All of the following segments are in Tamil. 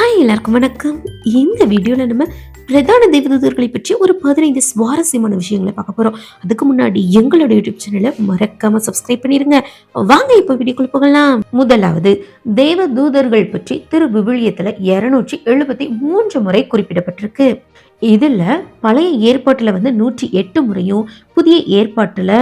ஹாய் எல்லாருக்கும் வணக்கம். இந்த வீடியோவில் நம்ம பிரதான தேவதூதர்களை பற்றி ஒரு பதினைந்து சுவாரஸ்யமான விஷயங்களை பார்க்க போகிறோம் அதுக்கு முன்னாடி எங்களோட யூடியூப் சேனலை மறக்காம சப்ஸ்கிரைப் பண்ணிருங்க. வாங்க இப்போ வீடியோக்குள்ள போகலாம். முதலாவது தேவதூதர்கள் பற்றி திரு விவிலியத்தில் இரநூற்றி எழுபத்தி மூன்று முறை குறிப்பிடப்பட்டிருக்கு. இதில் பழைய ஏற்பாட்டில் வந்து நூற்றி எட்டு முறையும் புதிய ஏற்பாட்டில்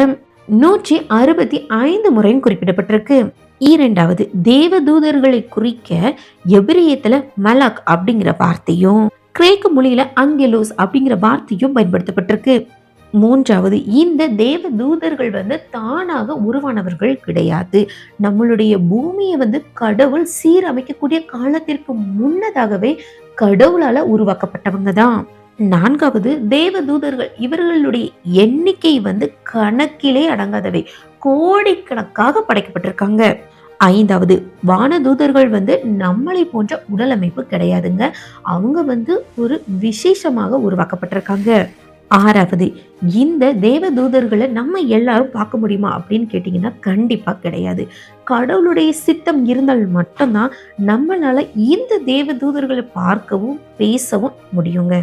நூற்றி அறுபத்தி ஐந்து முறையும் குறிப்பிடப்பட்டிருக்கு. இரண்டாவது தேவதூதர்களை குறிக்க எபிரியத்துல மலாக் அப்படிங்கிற வார்த்தையும் கிரேக்க மொழியில அங்கெலோஸ் அப்படிங்கிற வார்த்தையும் பயன்படுத்தப்பட்டிருக்கு. மூன்றாவது இந்த தேவ தூதர்கள் வந்து தானாக உருவானவர்கள் கிடையாது. நம்மளுடைய பூமியை வந்து கடவுள் சீரமைக்கக்கூடிய காலத்திற்கு முன்னதாகவே கடவுளால உருவாக்கப்பட்டவங்க தான். நான்காவது தேவ தூதர்கள் இவர்களுடைய எண்ணிக்கை வந்து கணக்கிலே அடங்காதவை. கோடிக்கணக்காக படைக்கப்பட்டிருக்காங்க. ஐந்தாவது வானதூதர்கள் வந்து நம்மளை போன்ற உடல் அமைப்பு கிடையாதுங்க. அவங்க வந்து ஒரு விசேஷமாக உருவாக்கப்பட்டிருக்காங்க. ஆறாவது இந்த தேவ தூதர்களை நம்ம எல்லாரும் பார்க்க முடியுமா அப்படின்னு கேட்டிங்கன்னா கண்டிப்பாக கிடையாது. கடவுளுடைய சித்தம் இருந்தால் மட்டும்தான் நம்மளால் இந்த தேவ தூதர்களை பார்க்கவும் பேசவும் முடியுங்க.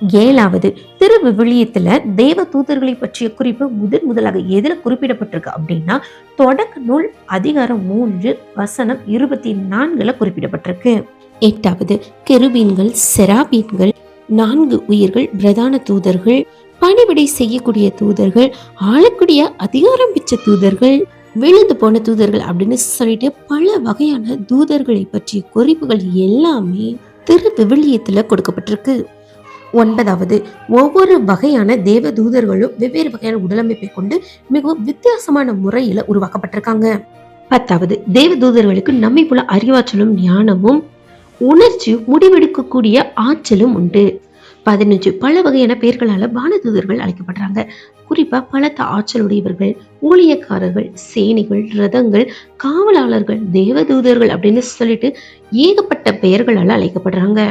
ஏழாவது திரு விவிலியத்துல தேவ தூதர்களை பற்றிய குறிப்பு முதன் முதலாக எதில் குறிப்பிடப்பட்டிருக்கு அப்படின்னா தொடக்க நூல் அதிகாரம் மூன்று வசனம் இருபத்தி நான்குல குறிப்பிடப்பட்டிருக்கு. எட்டாவது கெருபீன்கள் செராபீன்கள் நான்கு உயிர்கள் பிரதான தூதர்கள் பணிவிடை செய்யக்கூடிய தூதர்கள் ஆளக்கூடிய அதிகாரம் பெற்ற தூதர்கள் விழுந்து போன தூதர்கள் அப்படின்னு சொல்லிட்டு பல வகையான தூதர்களை பற்றிய குறிப்புகள் எல்லாமே திரு விவிலியத்துல கொடுக்கப்பட்டிருக்கு. ஒன்பதாவது ஒவ்வொரு வகையான தேவ தூதர்களும் வெவ்வேறு வகையான உடலமைப்பை கொண்டு மிகவும் வித்தியாசமான முறையில உருவாக்கப்பட்டிருக்காங்க. பத்தாவது தேவ தூதர்களுக்கு நம்மை போல அறிவாற்றலும் ஞானமும் உணர்ச்சியும் முடிவெடுக்கக்கூடிய ஆற்றலும் உண்டு. பதினஞ்சு பல வகையான பெயர்களால வானதூதர்கள் அழைக்கப்படுறாங்க. குறிப்பா பலத்த ஆற்றலுடையவர்கள் ஊழியக்காரர்கள் சேனைகள் ரதங்கள் காவலாளர்கள் தேவதூதர்கள் அப்படின்னு சொல்லிட்டு ஏகப்பட்ட பெயர்களால அழைக்கப்படுறாங்க.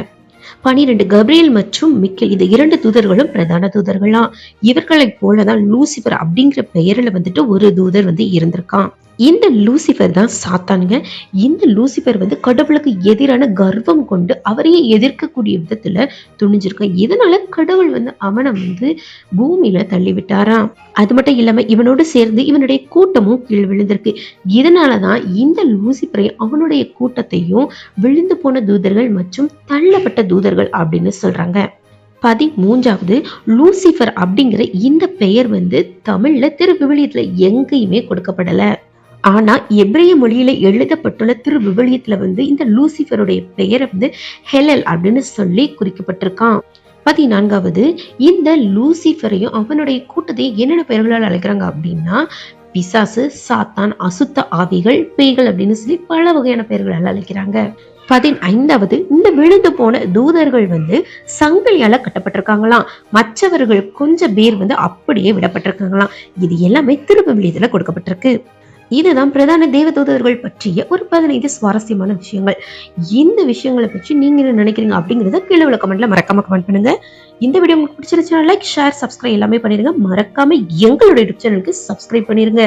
பனிரெண்டு கப்ரியல் மற்றும் மிக்கேல் இந்த இரண்டு தூதர்களும் பிரதான தூதர்களாம் இவர்களைப் போலதான் லூசிபர் அப்படிங்கிற பெயர்ல வந்துட்டு ஒரு தூதர் வந்து இருந்திருக்கான். இந்த லூசிபர் தான் சாத்தானுங்க. இந்த லூசிபர் வந்து கடவுளுக்கு எதிரான கர்வம் கொண்டு அவரையே எதிர்க்கக்கூடிய விதத்துல துணிஞ்சிருக்கான். இதனால கடவுள் வந்து அவனை வந்து பூமியில தள்ளி விட்டாராம் அது மட்டும் இல்லாம இவனோடு சேர்ந்து இவனுடைய கூட்டமும் கீழ் விழுந்திருக்கு. இதனாலதான் இந்த லூசிபரை அவனுடைய கூட்டத்தையும் விழுந்து போன தூதர்கள் மற்றும் தள்ளப்பட்ட தூதர்கள் அப்படின்னு சொல்றாங்க. பதிமூன்றாவது லூசிஃபர் அப்படிங்கிற இந்த பெயர் வந்து தமிழ்ல திருவிவிலியத்துல எங்கேயுமே கொடுக்கப்படலை. ஆனா எப்ரிய மொழியில எழுதப்பட்டுள்ள திரு விவிலியத்துல வந்து இந்த லூசிஃபருடைய பெயரை வந்து ஹெலல் அப்படின்னு சொல்லி குறிக்கப்பட்டிருக்கான் பதினான்காவது இந்த லூசிஃபரையும் அவனுடைய கூட்டத்தையும் என்னென்ன பெயர்களால் அழைக்கிறாங்க அப்படின்னா பிசாசு சாத்தான் அசுத்த ஆவிகள் பேய்கள் அப்படின்னு சொல்லி பல வகையான பெயர்களால் அழைக்கிறாங்க. பதினைந்தாவது இந்த விழுந்து போன தூதர்கள் வந்து சங்கிலியால கட்டப்பட்டிருக்காங்களாம். மற்றவர்கள் கொஞ்சம் பேர் வந்து அப்படியே விடப்பட்டிருக்காங்களாம். இது எல்லாமே திருப்பவிலியத்துல கொடுக்கப்பட்டிருக்கு. இதுதான் பிரதான தேவதூதர்கள் பற்றிய ஒரு பதினைந்து சுவாரஸ்யமான விஷயங்கள். இந்த விஷயங்களை பற்றி நீங்க என்ன நினைக்கிறீங்க அப்படிங்கறத கீழே உள்ள கமெண்ட்ல மறக்காம கமெண்ட் பண்ணுங்க. இந்த வீடியோ உங்களுக்கு பிடிச்சிருச்சுன்னா லைக் ஷேர் சப்ஸ்கிரைப் எல்லாமே பண்ணிருங்க மறக்காம எங்களுடைய யூடியூப் சேனலுக்கு சப்ஸ்கிரைப் பண்ணிருங்க